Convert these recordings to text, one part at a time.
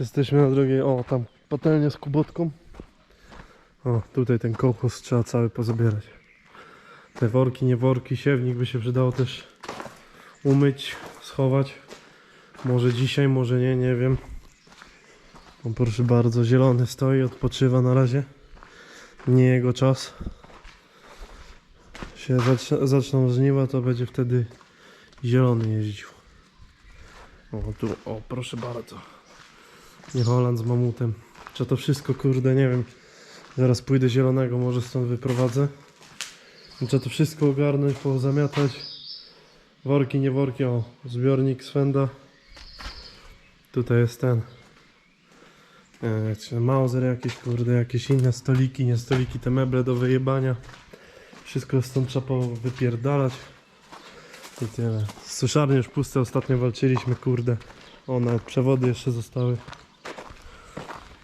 Jesteśmy na drugiej, o tam patelnia z kubotką. O, tutaj ten kołchos trzeba cały pozabierać. Te worki, nie worki, siewnik by się przydało też umyć, schować. Może dzisiaj, może nie, nie wiem. O, proszę bardzo, zielony stoi, odpoczywa na razie. Nie jego czas. Się zacz- zaczną żniwa, to będzie wtedy zielony jeździł. O, tu, o, proszę bardzo. Nie Holand z mamutem. Czy to wszystko, kurde, nie wiem. Zaraz pójdę zielonego, może stąd wyprowadzę. Trzeba to wszystko ogarnąć, pozamiatać. Worki, nie worki, o, zbiornik Swenda. Tutaj jest ten. E, Mauser jakieś, kurde, jakieś inne stoliki, nie stoliki, te meble do wyjebania. Wszystko stąd trzeba wypierdalać. I tyle. Suszarnie już puste, ostatnio walczyliśmy, kurde. O, nawet przewody jeszcze zostały.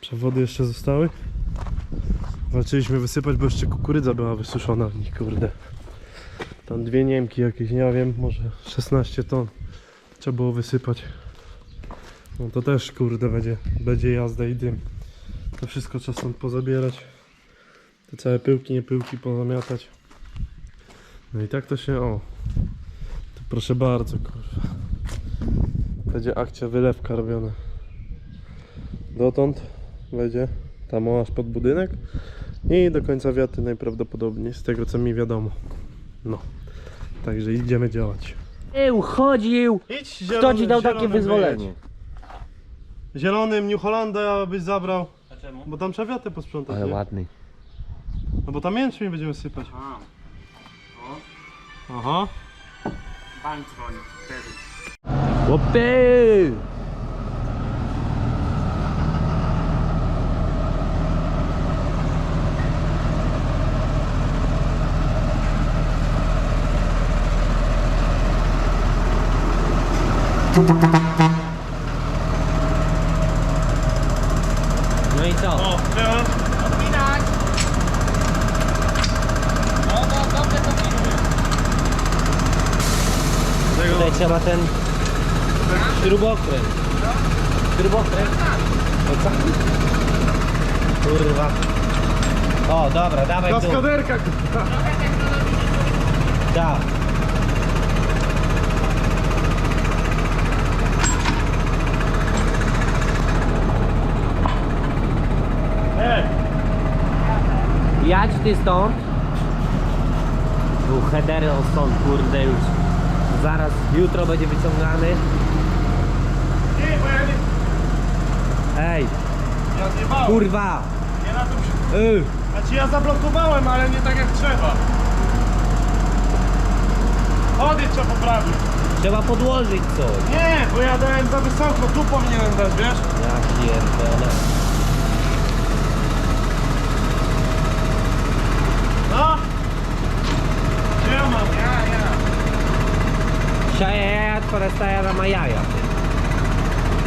Przewody jeszcze zostały. Walczyliśmy wysypać, bo jeszcze kukurydza była wysuszona w nich, kurde. Tam dwie Niemki jakieś, nie wiem, może 16 ton. Trzeba było wysypać. No to też, kurde, będzie, będzie jazda i dym. To wszystko trzeba stąd pozabierać. Te całe pyłki, nie pyłki pozamiatać. No i tak to się, o. To proszę bardzo, kurwa. Będzie akcja wylewka robiona. Dotąd będzie tam o aż pod budynek i do końca wiaty najprawdopodobniej, z tego co mi wiadomo. No, także idziemy działać. Ej, uchodził! Idź Kto ci dał takie wyzwolenie? Zielonym New Hollanda byś zabrał, A czemu? bo tam trzeba wiatę posprzątać, Ale nie? ładny. No bo tam jęczmień będziemy sypać. A, Aha. bank dzwoni wtedy. Łopy! No i co? O, trzeba. Odpinać! No, no, dobrze to pilnuj. Tutaj trzeba ten śrubokręt. Śrubokręt? O co? Kurwa. O, dobra, dawaj tu. Kaskaderka, kurwa. Tak. Jadź ty stąd. Tu headery on stąd, kurde już. Zaraz, jutro będzie wyciągany. Ej, Ja zjebałem. kurwa! Nie na tym się... Y, Znaczy ja zablokowałem, ale nie tak jak trzeba. Chodzić trzeba poprawić. trzeba podłożyć coś. Nie, bo ja dałem za wysoko, tu powinienem dać, wiesz? Ja. No. Ja mam, ja, ja. Siaja jaja, twoja staja na majaja.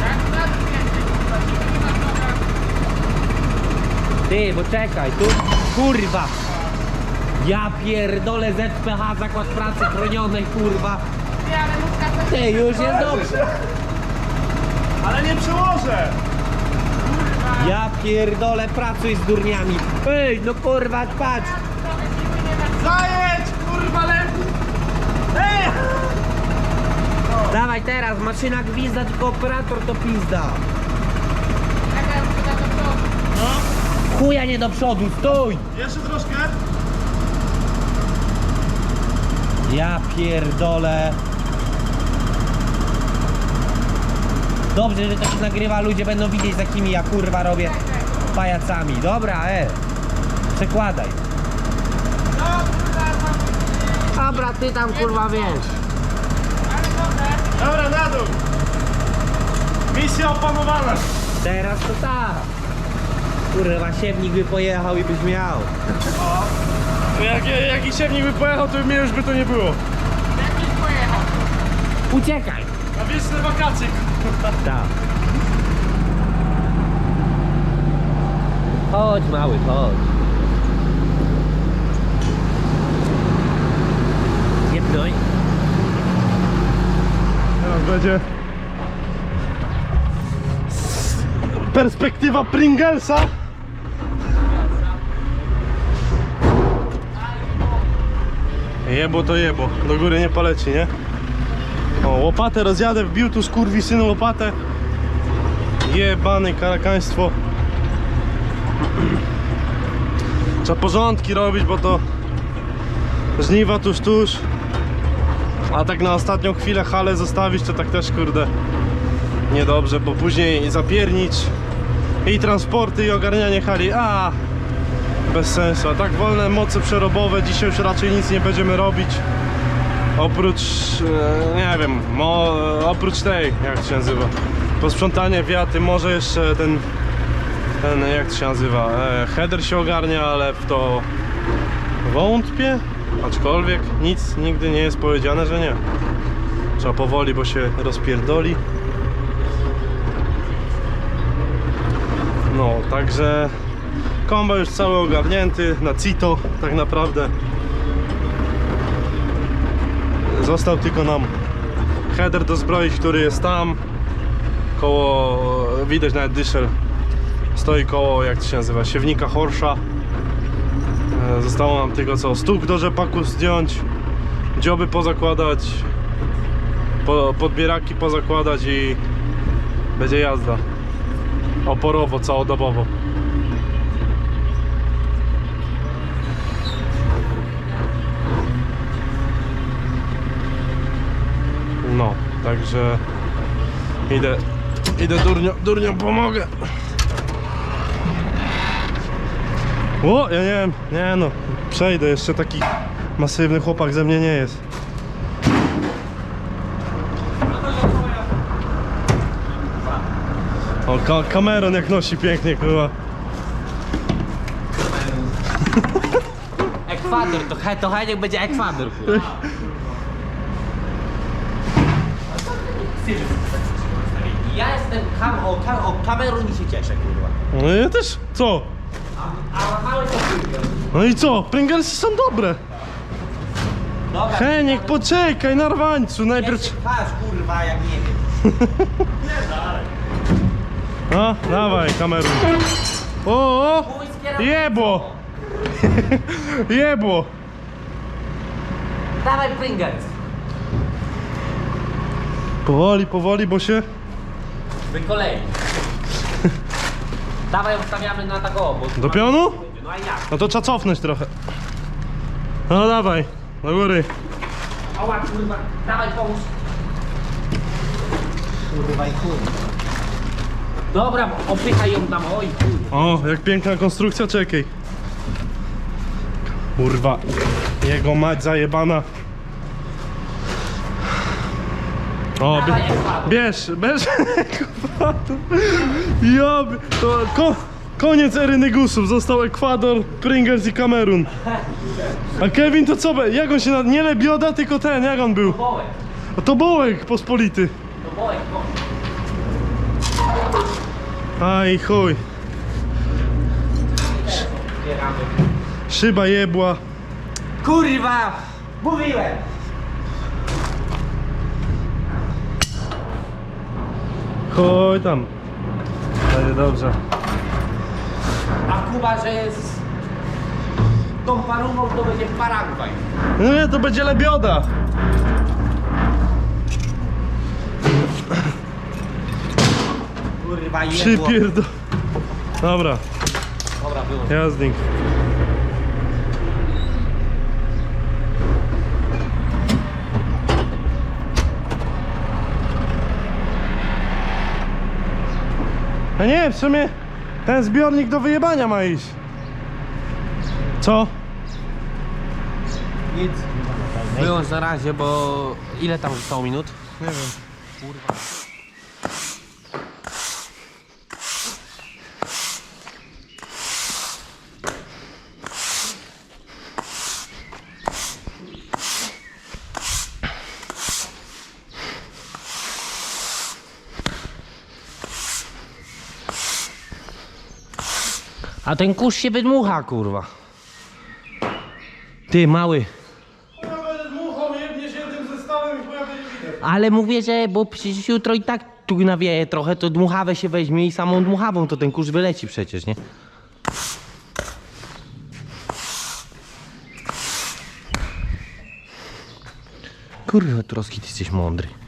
Jak na więcej, kurwa, nie ma droga. Ty, bo czekaj, tu... Kurwa! Ja pierdolę ZPH, zakład pracy chronionej, kurwa. Ty, już jest dobrze. Ale nie przełożę. Ja pierdolę, pracuj z durniami. Ej, no kurwa, patrz. Zajedź, kurwa, lepiej. Ej! Dawaj teraz, maszyna gwizda, tylko operator to pizda. Czekaj, muszę na to przodu. No, Chuja nie do przodu, stój! jeszcze troszkę. Ja pierdolę. Dobrze, że to się nagrywa, ludzie będą widzieć jakimi ja kurwa robię pajacami. Dobra, e. Przekładaj. Dobra, ty tam kurwa wiesz. Dobra, na dół. Misja opanowana. Teraz to tak. Kurwa, siewnik by pojechał i byś miał. Jak, jak i siewnik by pojechał, to mnie już by to nie było. Jakiś pojechał. Uciekaj. Na wieczne wakacje. Tak. Chodź mały, chodź. Nie pnoj. Teraz będzie Perspektywa Pringlesa. Jebo to jebo, do góry nie poleci, nie? O, łopatę rozjadę, wbił tu skurwi synu łopatę. Jebany karakaństwo. Trzeba porządki robić, bo to żniwa tuż tuż. A tak na ostatnią chwilę halę zostawić to tak też kurde niedobrze, bo później zapiernić i transporty i ogarnianie hali. A bez sensu. A tak wolne moce przerobowe dzisiaj już raczej nic nie będziemy robić. Oprócz, e, nie wiem, mo, oprócz tej, jak się nazywa, posprzątanie wiaty, może jeszcze ten, ten, jak to się nazywa, e, header się ogarnia, ale w to wątpię, aczkolwiek nic nigdy nie jest powiedziane, że nie. Trzeba powoli, bo się rozpierdoli. No, także kombo już cały ogarnięty na CITO tak naprawdę. Został tylko nam header dozbroić, który jest tam. Koło, widać nawet dyszel. Stoi koło, jak to się nazywa, siewnika Horsza. E, Zostało nam tylko co, stóg do rzepaku zdjąć, dzioby pozakładać, po, podbieraki pozakładać i będzie jazda. Oporowo, całodobowo. No, także idę, idę durnią, durnią pomogę. O, ja nie wiem, nie no, przejdę, jeszcze taki masywny chłopak ze mnie nie jest. O, ka kameron jak nosi pięknie, kurwa. Ekwador, to, he, to Heniek będzie Ekwador, kurwa. Ja jestem kam, o, kam, o Kamerun i się cieszę, kurwa. No ja też, co? A mały to. No i co? Pringlesy są dobre. Dobra. Heniek, poczekaj, narwańcu, najpierw... Pierwszy twarz, kurwa, jak nie wiem. No, dawaj, kamerun. O, o, Chuj jebło, jebło. Dawaj Pringles. Powoli, powoli, bo się... Wy kolei. Dawaj ustawiamy na taką, bo... Do pionu? No a jak? No to trzeba cofnąć trochę. No dawaj, do góry. Ała, kurwa, dawaj pomóż. Kurwa i chuj. Dobra, opychaj ją tam, oj chuj. O, jak piękna konstrukcja, czekaj. Kurwa, jego mać zajebana. O, bie, Ekwador. bierz, bierz. To- Ja, to ko, koniec ery Negusów, został Ekwador, Pringles i Kamerun. A Kevin to co, jak on się na, nie Lebioda, tylko ten, jak on był? Bołek, A to Bołek pospolity. to bołek. Aj chuj, szyba jebła. Kurwa! Mówiłem! Chuj tam. Będzie dobrze. A Kuba, że jest tą parumą, to będzie Paragwaj. No nie, to będzie lebioda. Kurwa, jebło. Przypierdo. Dobra, Dobra, było. jazdnik. A nie, w sumie ten zbiornik do wyjebania ma iść. Co? Nic. Wyłącz na razie, bo ile tam zostało minut? Nie wiem. A ten kurz się wydmucha, kurwa. Ty, mały. Ja będę dmuchał, jebnie się tym zestawem i będzie widać. Ale mówię, że bo przecież jutro i tak tu nawieje trochę, to dmuchawę się weźmie i samą dmuchawą to ten kurz wyleci przecież, nie? Kurwa, troski, ty jesteś mądry.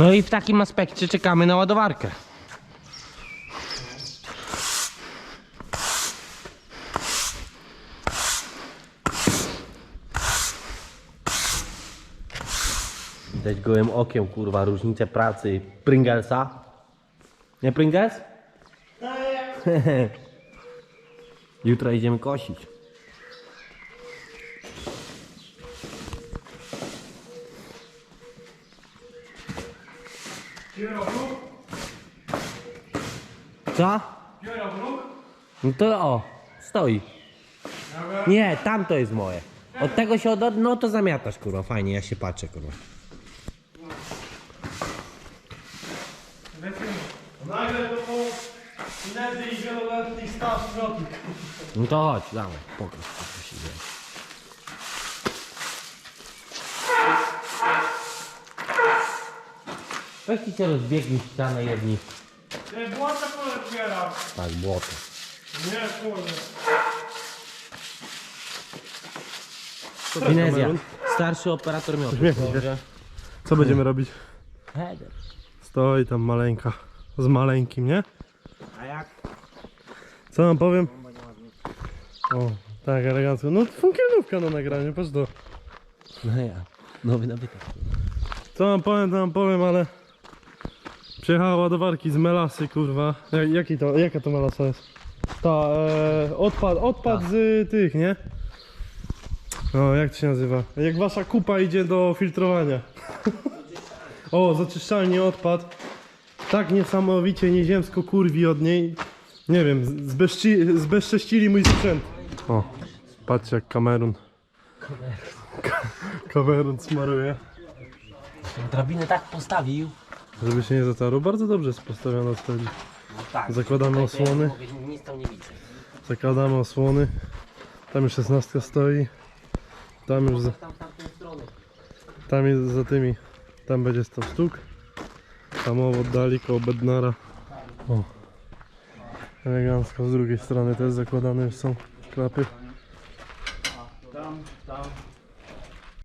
No i w takim aspekcie czekamy na ładowarkę. Widać gołym okiem, kurwa, różnicę pracy Pringlesa. Nie Pringles? Jutro idziemy kosić. Co? No to o, stoi. Nie, tam to jest moje. Od tego się od... No to zamiatasz, kurwa, fajnie, ja się patrzę, kurwa. Nagle to Nezy i. No to chodź, dawaj, pokaż, co się dzieje. Weźcie się rozbiegnij ścianę jedni. Te błota polepiera. Tak, błoto. Nie, kurde. Finezja, starszy operator miotu. Uśmiechnij się. Dobrze. Co będziemy robić? Header. Stoi tam maleńka. Z maleńkim, nie? A jak? Co wam powiem? O, tak, elegancko. No funkielówka na nagraniu, patrz to. No ja, nowy nabytek. Co wam powiem, to wam powiem, ale... Przyjechała ładowarki z melasy, kurwa. Jak, jaki to, jaka to melasa jest? Ta, e, odpad, odpad z tych, nie? O, jak to się nazywa? Jak wasza kupa idzie do filtrowania. o, zaczyszczalnie odpad. Tak niesamowicie nieziemsko kurwi od niej. Nie wiem, z- zbezci, zbezcześcili mój sprzęt. O, patrzcie jak kamerun. Kamerun smaruje. Drabinę tak postawił. Żeby się nie zatarł. Bardzo dobrze jest postawiona stoi. No tak. Zakładamy Tutaj to ja osłony. mówię, Nic tam nie widzę. Zakładamy osłony. Tam już 16 stoi. Tam już za, Tam w tamtą stronę. tam jest za tymi. Tam będzie 100 sztuk. Tam o, oddali koło Bednara. O. Elegancko. Z drugiej strony też zakładane już są klapy.